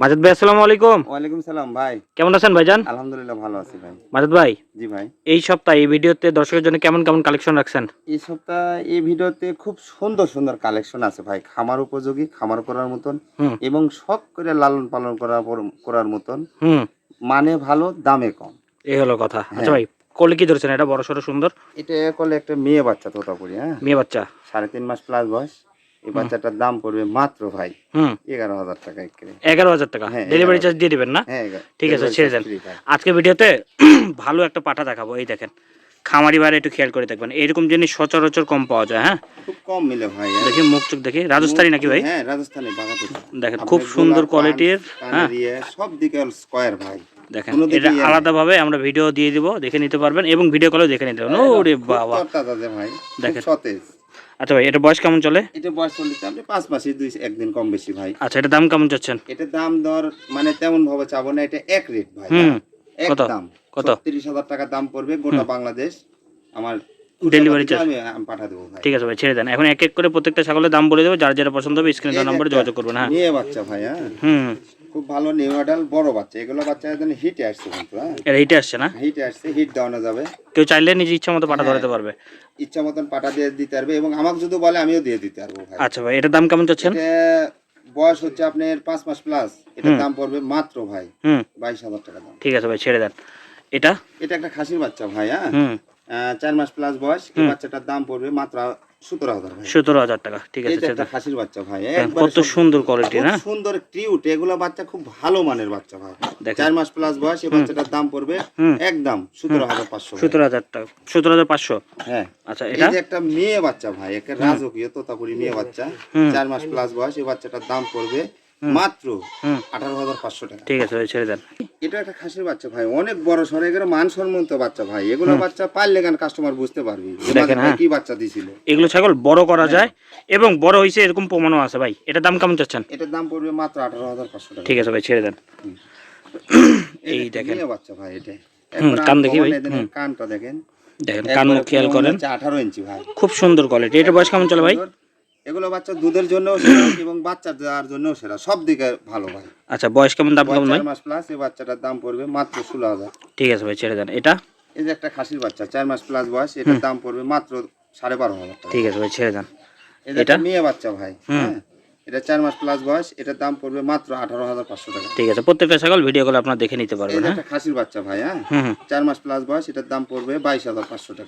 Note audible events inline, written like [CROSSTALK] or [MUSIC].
মাজেদ ভাই আসসালামু আলাইকুম। ওয়ালাইকুম সালাম ভাই। কেমন আছেন ভাইজান? আলহামদুলিল্লাহ ভালো আছি ভাই। মাজেদ ভাই জি ভাই। এই সপ্তাহে এই ভিডিওতে দর্শকের জন্য কেমন কেমন কালেকশন রাখছেন? এই সপ্তাহ এই ভিডিওতে খুব সুন্দর সুন্দর কালেকশন আছে ভাই। খামার উপযোগী খামার করার মতন এবং শখ করে লালন পালন করার করার মতন। হুম। মানে ভালো দামে কম। এই হলো কথা। আচ্ছা হ্যাঁ। ভাই কলে কি ধরেছেন? এটা বড় সড়ো সুন্দর? এটা কলে একটা মেয়ে বাচ্চা তোতাপুরি হ্যাঁ। মেয়ে বাচ্চা। সাড়ে তিন মাস প্লাস বয়স। এই বাচ্চাটার দাম পড়বে মাত্র ভাই এগারো হাজার টাকা এগারো হাজার টাকা। হ্যাঁ, ডেলিভারি চার্জ দিয়ে দিবেন না? হ্যাঁ ঠিক আছে, ছেড়ে দেন। আজকে ভিডিওতে [CLEARS THROAT] ভালো একটা পাঠা দেখাবো এই দেখেন। খামারি বাইরে একটু খেয়াল করে দেখবেন। এরকম জিনিস সচরাচর কম পাওয়া যায় হ্যাঁ? খুব কম মিলে ভাই হ্যাঁ। দেখি মুখ চোখ দেখি। রাজস্থানি নাকি ভাই? হ্যাঁ রাজস্থানি দেখেন খুব সুন্দর কোয়ালিটির হ্যাঁ? সব দিকে স্কোয়ার ভাই। দেখেন এটা আর- আলাদাভাবে আমরা ভিডিও দিয়ে দিব দেখে নিতে পারবেন এবং ভিডিও কলেও দেখে নিতে পারবেন। ওরে বাবা। দেখেন। সতেজ। আচ্ছা ভাই এটা বয়স কেমন চলে? এটা বয়স চল্লিশ আপনি পাঁচ মাসে দুই একদিন কম বেশি ভাই। আচ্ছা এটা দাম কেমন চাচ্ছেন? এটা দাম দর মানে তেমন ভাবে চাবো না এটা এক রেট ভাই। হুম এক কত? দাম কত? তিরিশ হাজার টাকা দাম পড়বে গোটা বাংলাদেশ। আমার Delivery charge? আমি পাঠা দেবো ঠিক আছে ভাই ছেড়ে দেন। এখন এক এক করে প্রত্যেকটা ছাগলের দাম বলে দেবো যার যেটা পছন্দ হবে স্ক্রিনে নাম্বারে যোগাযোগ করবেন হ্যাঁ। মেয়ে বাচ্চা ভাই হ্যাঁ। হুম। খুব ভালো নিউ অ্যাডাল বড় বাচ্চা। এগুলো বাচ্চা একদম হিটে আসছে কিন্তু হ্যাঁ? এটা হিটে আসছে না? হিটে আসছে হিট দেওয়ানো যাবে। কেউ চাইলে নিজে ইচ্ছা মতো পাঠা হ্যাঁ। ধরাতে পারবে। ইচ্ছা মতন পাটা দিয়ে দিতে পারবে এবং আমাকে যদি বলে আমিও দিয়ে দিতে পারব ভাই। আচ্ছা ভাই এটার দাম কেমন চাচ্ছেন? বয়স হচ্ছে আপনার পাঁচ মাস প্লাস এটার দাম পড়বে মাত্র ভাই বাইশ হাজার টাকা দাম। ঠিক আছে ভাই ছেড়ে দেন। এটা? এটা একটা খাসির বাচ্চা ভাই হ্যাঁ? চার মাস প্লাস বয়স। এই বাচ্চাটার দাম পড়বে মাত্র সতেরো হাজার ভাই। সতেরো হাজার টাকা ঠিক আছে এটা ছেড়ে একটা দেন খাসির বাচ্চা ভাই হ্যাঁ, কত সুন্দর কোয়ালিটি খুব না? সুন্দর কিউট এগুলো বাচ্চা খুব ভালো মানের বাচ্চা ভাই। চার মাস প্লাস বয়স এই বাচ্চাটার দাম পড়বে একদম সতেরো হাজার পাঁচশো। সতেরো হাজার টাকা সতেরো হাজার পাঁচশো? হ্যাঁ। আচ্ছা এটা? একটা মেয়ে বাচ্চা ভাই একটা রাজকীয় তোতাপুরি মেয়ে বাচ্চা চার মাস প্লাস বয়স এই বাচ্চাটার দাম পড়বে মাত্র আঠারো হাজার পাঁচশো টাকা। ঠিক আছে ছেড়ে দেন। এটা একটা খাসির বাচ্চা ভাই। অনেক বড় সরে এগুলো মানসম্মত বাচ্চা ভাই। এগুলো বাচ্চা পারলে গান কাস্টমার বুঝতে পারবি? দেখেন, হ্যাঁ। কি বাচ্চা দিছিল? এগুলো ছাগল বড় করা হ্যাঁ। যায় এবং বড় হয়েছে এরকম প্রমাণও আছে ভাই। এটার দাম কেমন চাচ্ছেন? এটার দাম পড়বে মাত্র আঠারো হাজার পাঁচশো টাকা। ঠিক আছে ভাই ছেড়ে দেন। এই এটা দেখেন। বাচ্চা ভাই এটা। কান দেখি ভাই, দেখেন কানটা দেখেন। দেখেন কান খেয়াল করেন। আঠারো ইঞ্চি ভাই। খুব সুন্দর কোয়ালিটি এটা বয়স কেমন চলে ভাই। এগুলো বাচ্চা দুধের জন্য এবং বাচ্চা দেওয়ার জন্য সেরা সব দিকে ভালো ভাই। আচ্ছা বয়স কেমন? দাম কেমন ভাই? মাস প্লাস এই বাচ্চাটার দাম পড়বে মাত্র ষোলো হাজার। ঠিক আছে ভাই ছেড়ে দেন। এটা? এই যে একটা খাসির বাচ্চা চার মাস প্লাস বয়স এটার দাম পড়বে মাত্র সাড়ে বারো হাজার টাকা। ঠিক আছে ভাই ছেড়ে দেন। এটা? মেয়ে বাচ্চা ভাই হ্যাঁ। এটা চার মাস প্লাস বয়স এটার দাম পড়বে মাত্র আঠারো হাজার পাঁচশো টাকা। ঠিক আছে প্রত্যেকটা ছাগল ভিডিও কলে আপনার দেখে নিতে পারবেন হ্যাঁ? খাসির বাচ্চা ভাই হ্যাঁ। চার মাস প্লাস বয়স এটার দাম পড়বে বাইশ হাজার পাঁচশো টাকা।